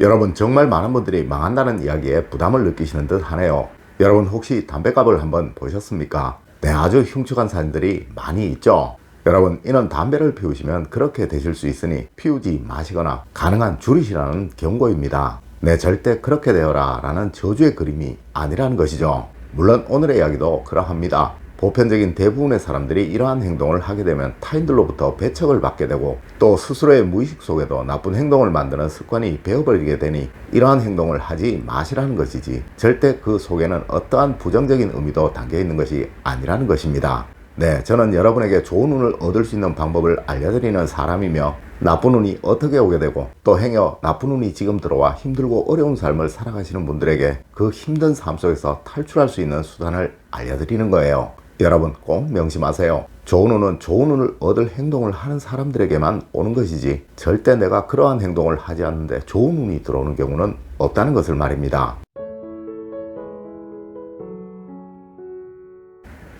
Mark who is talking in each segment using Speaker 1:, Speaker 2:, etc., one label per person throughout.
Speaker 1: 여러분 정말 많은 분들이 망한다는 이야기에 부담을 느끼시는 듯 하네요. 여러분 혹시 담배값을 한번 보셨습니까? 네, 아주 흉측한 사진들이 많이 있죠. 여러분 이는 담배를 피우시면 그렇게 되실 수 있으니 피우지 마시거나 가능한 줄이시라는 경고입니다. 네, 절대 그렇게 되어라 라는 저주의 그림이 아니라는 것이죠. 물론 오늘의 이야기도 그러합니다. 보편적인 대부분의 사람들이 이러한 행동을 하게 되면 타인들로부터 배척을 받게 되고 또 스스로의 무의식 속에도 나쁜 행동을 만드는 습관이 배어버리게 되니 이러한 행동을 하지 마시라는 것이지 절대 그 속에는 어떠한 부정적인 의미도 담겨 있는 것이 아니라는 것입니다. 네, 저는 여러분에게 좋은 운을 얻을 수 있는 방법을 알려드리는 사람이며 나쁜 운이 어떻게 오게 되고 또 행여 나쁜 운이 지금 들어와 힘들고 어려운 삶을 살아가시는 분들에게 그 힘든 삶 속에서 탈출할 수 있는 수단을 알려드리는 거예요. 여러분 꼭 명심하세요. 좋은 운은 좋은 운을 얻을 행동을 하는 사람들에게만 오는 것이지 절대 내가 그러한 행동을 하지 않는데 좋은 운이 들어오는 경우는 없다는 것을 말입니다.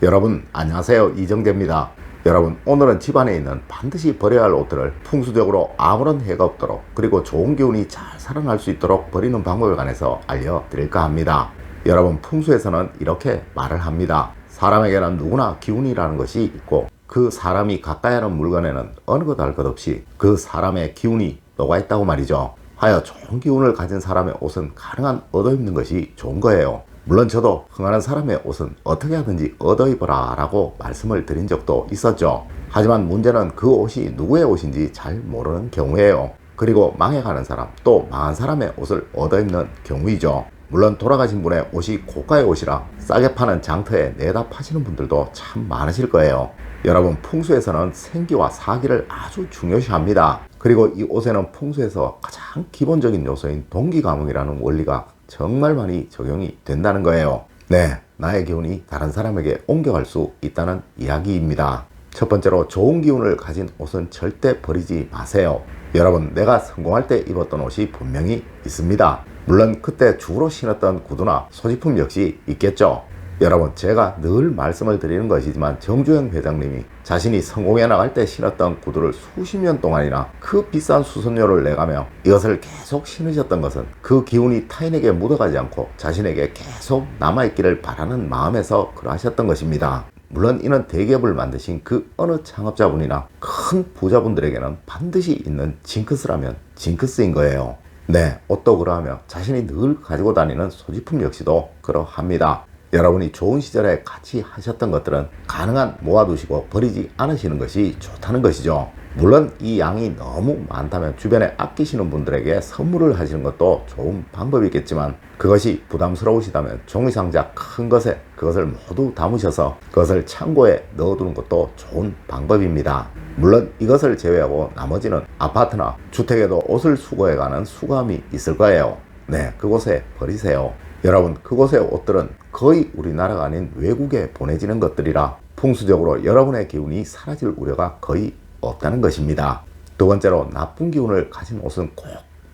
Speaker 1: 여러분 안녕하세요 이정재입니다. 여러분 오늘은 집안에 있는 반드시 버려야 할 옷들을 풍수적으로 아무런 해가 없도록 그리고 좋은 기운이 잘 살아날 수 있도록 버리는 방법에 관해서 알려드릴까 합니다. 여러분 풍수에서는 이렇게 말을 합니다. 사람에게는 누구나 기운이라는 것이 있고 그 사람이 가까이 하는 물건에는 어느 것 할 것 없이 그 사람의 기운이 녹아 있다고 말이죠. 하여 좋은 기운을 가진 사람의 옷은 가능한 얻어 입는 것이 좋은 거예요. 물론 저도 흥하는 사람의 옷은 어떻게 하든지 얻어 입어라 라고 말씀을 드린 적도 있었죠. 하지만 문제는 그 옷이 누구의 옷인지 잘 모르는 경우예요. 그리고 망해가는 사람, 또 망한 사람의 옷을 얻어 입는 경우이죠. 물론 돌아가신 분의 옷이 고가의 옷이라 싸게 파는 장터에 내다 파시는 분들도 참 많으실 거예요. 여러분 풍수에서는 생기와 사기를 아주 중요시합니다. 그리고 이 옷에는 풍수에서 가장 기본적인 요소인 동기감흥이라는 원리가 정말 많이 적용이 된다는 거예요. 네, 나의 기운이 다른 사람에게 옮겨갈 수 있다는 이야기입니다. 첫 번째로 좋은 기운을 가진 옷은 절대 버리지 마세요. 여러분, 내가 성공할 때 입었던 옷이 분명히 있습니다. 물론 그때 주로 신었던 구두나 소지품 역시 있겠죠. 여러분, 제가 늘 말씀을 드리는 것이지만 정주영 회장님이 자신이 성공해 나갈 때 신었던 구두를 수십 년 동안이나 그 비싼 수선료를 내가며 이것을 계속 신으셨던 것은 그 기운이 타인에게 묻어가지 않고 자신에게 계속 남아있기를 바라는 마음에서 그러하셨던 것입니다. 물론 이는 대기업을 만드신 그 어느 창업자분이나 큰 부자분들에게는 반드시 있는 징크스라면 징크스인 거예요. 네, 옷도 그러하며 자신이 늘 가지고 다니는 소지품 역시도 그러합니다. 여러분이 좋은 시절에 같이 하셨던 것들은 가능한 모아두시고 버리지 않으시는 것이 좋다는 것이죠. 물론 이 양이 너무 많다면 주변에 아끼시는 분들에게 선물을 하시는 것도 좋은 방법이겠지만 그것이 부담스러우시다면 종이상자 큰 것에 그것을 모두 담으셔서 그것을 창고에 넣어두는 것도 좋은 방법입니다. 물론 이것을 제외하고 나머지는 아파트나 주택에도 옷을 수거해가는 수거함이 있을 거예요. 네, 그곳에 버리세요. 여러분, 그곳의 옷들은 거의 우리나라가 아닌 외국에 보내지는 것들이라 풍수적으로 여러분의 기운이 사라질 우려가 거의 없다는 것입니다. 두 번째로 나쁜 기운을 가진 옷은 꼭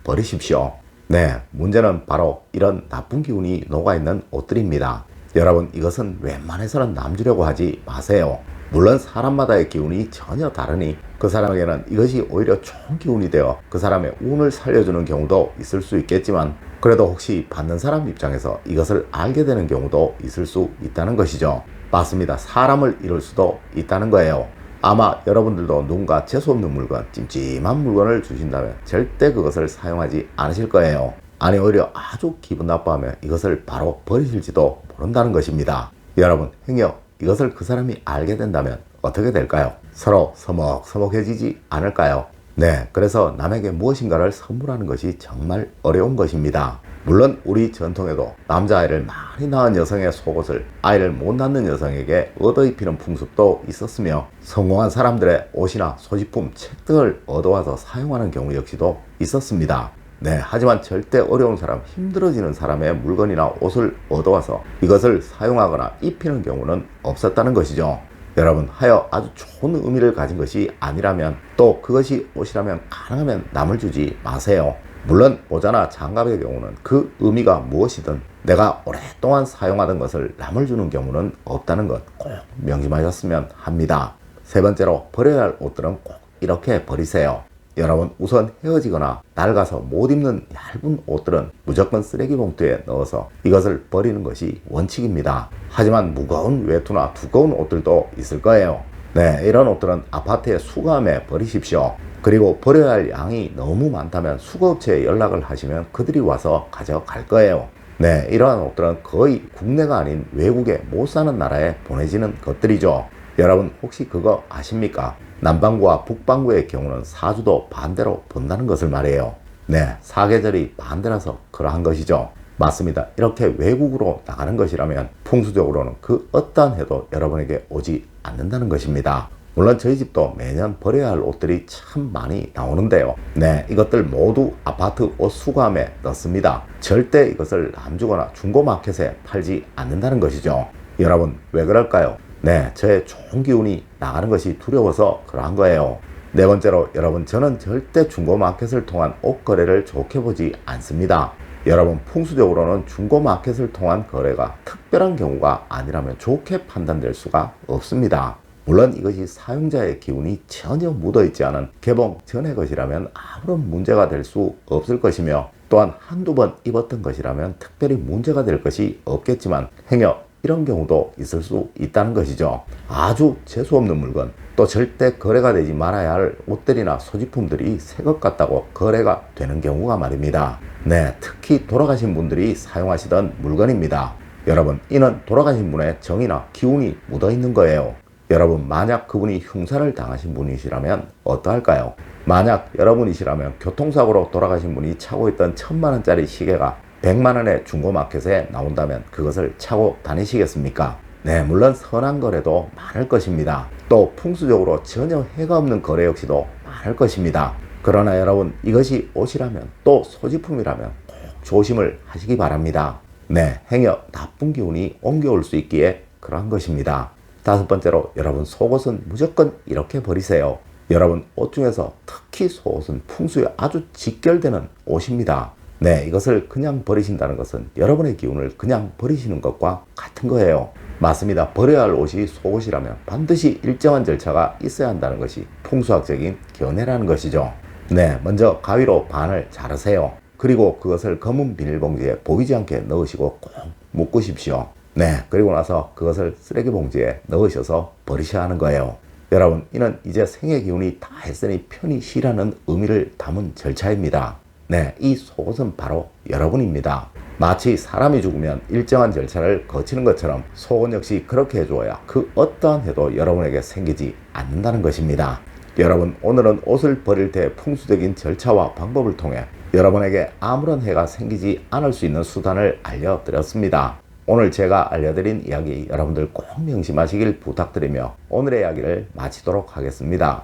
Speaker 1: 버리십시오. 네, 문제는 바로 이런 나쁜 기운이 녹아있는 옷들입니다. 여러분, 이것은 웬만해서는 남주려고 하지 마세요. 물론 사람마다의 기운이 전혀 다르니 그 사람에게는 이것이 오히려 좋은 기운이 되어 그 사람의 운을 살려주는 경우도 있을 수 있겠지만 그래도 혹시 받는 사람 입장에서 이것을 알게 되는 경우도 있을 수 있다는 것이죠. 맞습니다. 사람을 잃을 수도 있다는 거예요. 아마 여러분들도 누군가 재수없는 물건, 찜찜한 물건을 주신다면 절대 그것을 사용하지 않으실 거예요. 아니 오히려 아주 기분 나빠하면 이것을 바로 버리실지도 모른다는 것입니다. 여러분 행여 이것을 그 사람이 알게 된다면 어떻게 될까요? 서로 서먹서먹해지지 않을까요? 네, 그래서 남에게 무엇인가를 선물하는 것이 정말 어려운 것입니다. 물론 우리 전통에도 남자아이를 많이 낳은 여성의 속옷을 아이를 못 낳는 여성에게 얻어 입히는 풍습도 있었으며 성공한 사람들의 옷이나 소지품, 책 등을 얻어와서 사용하는 경우 역시도 있었습니다. 네, 하지만 절대 어려운 사람, 힘들어지는 사람의 물건이나 옷을 얻어와서 이것을 사용하거나 입히는 경우는 없었다는 것이죠. 여러분, 하여 아주 좋은 의미를 가진 것이 아니라면 또 그것이 옷이라면 가능하면 남을 주지 마세요. 물론 모자나 장갑의 경우는 그 의미가 무엇이든 내가 오랫동안 사용하던 것을 남을 주는 경우는 없다는 것 꼭 명심하셨으면 합니다. 세 번째로 버려야 할 옷들은 꼭 이렇게 버리세요. 여러분 우선 헤어지거나 낡아서 못 입는 얇은 옷들은 무조건 쓰레기 봉투에 넣어서 이것을 버리는 것이 원칙입니다. 하지만 무거운 외투나 두꺼운 옷들도 있을 거예요. 네, 이런 옷들은 아파트에 수거함에 버리십시오. 그리고 버려야 할 양이 너무 많다면 수거업체에 연락을 하시면 그들이 와서 가져갈 거예요. 네, 이러한 옷들은 거의 국내가 아닌 외국에 못 사는 나라에 보내지는 것들이죠. 여러분 혹시 그거 아십니까? 남반구와 북반구의 경우는 사주도 반대로 본다는 것을 말해요. 네, 사계절이 반대라서 그러한 것이죠. 맞습니다. 이렇게 외국으로 나가는 것이라면 풍수적으로는 그 어떠한 해도 여러분에게 오지 않는다는 것입니다. 물론 저희 집도 매년 버려야 할 옷들이 참 많이 나오는데요. 네, 이것들 모두 아파트 옷 수거함에 넣습니다. 절대 이것을 남주거나 중고마켓에 팔지 않는다는 것이죠. 여러분, 왜 그럴까요? 네, 저의 좋은 기운이 나가는 것이 두려워서 그러한 거예요. 네 번째로 여러분 저는 절대 중고마켓을 통한 옷 거래를 좋게 보지 않습니다. 여러분 풍수적으로는 중고마켓을 통한 거래가 특별한 경우가 아니라면 좋게 판단될 수가 없습니다. 물론 이것이 사용자의 기운이 전혀 묻어있지 않은 개봉 전의 것이라면 아무런 문제가 될 수 없을 것이며 또한 한두 번 입었던 것이라면 특별히 문제가 될 것이 없겠지만 행여 이런 경우도 있을 수 있다는 것이죠. 아주 재수없는 물건, 또 절대 거래가 되지 말아야 할 옷들이나 소지품들이 새것 같다고 거래가 되는 경우가 말입니다. 네, 특히 돌아가신 분들이 사용하시던 물건입니다. 여러분, 이는 돌아가신 분의 정이나 기운이 묻어 있는 거예요. 여러분, 만약 그분이 흉사를 당하신 분이시라면 어떠할까요? 만약 여러분이시라면 교통사고로 돌아가신 분이 차고 있던 천만 원짜리 시계가 100만 원의 중고마켓에 나온다면 그것을 차고 다니시겠습니까? 네, 물론 선한 거래도 많을 것입니다. 또 풍수적으로 전혀 해가 없는 거래 역시도 많을 것입니다. 그러나 여러분 이것이 옷이라면 또 소지품이라면 꼭 조심을 하시기 바랍니다. 네, 행여 나쁜 기운이 옮겨올 수 있기에 그러한 것입니다. 다섯 번째로 여러분 속옷은 무조건 이렇게 버리세요. 여러분 옷 중에서 특히 속옷은 풍수에 아주 직결되는 옷입니다. 네, 이것을 그냥 버리신다는 것은 여러분의 기운을 그냥 버리시는 것과 같은 거예요. 맞습니다. 버려야 할 옷이 속옷이라면 반드시 일정한 절차가 있어야 한다는 것이 풍수학적인 견해라는 것이죠. 네, 먼저 가위로 반을 자르세요. 그리고 그것을 검은 비닐봉지에 보이지 않게 넣으시고 꼭 묶으십시오. 네, 그리고 나서 그것을 쓰레기 봉지에 넣으셔서 버리셔야 하는 거예요. 여러분, 이는 이제 생의 기운이 다 했으니 편히 쉬라는 의미를 담은 절차입니다. 네, 이 속옷은 바로 여러분입니다. 마치 사람이 죽으면 일정한 절차를 거치는 것처럼 속옷 역시 그렇게 해줘야 그 어떠한 해도 여러분에게 생기지 않는다는 것입니다. 여러분, 오늘은 옷을 버릴 때 풍수적인 절차와 방법을 통해 여러분에게 아무런 해가 생기지 않을 수 있는 수단을 알려드렸습니다. 오늘 제가 알려드린 이야기 여러분들 꼭 명심하시길 부탁드리며 오늘의 이야기를 마치도록 하겠습니다.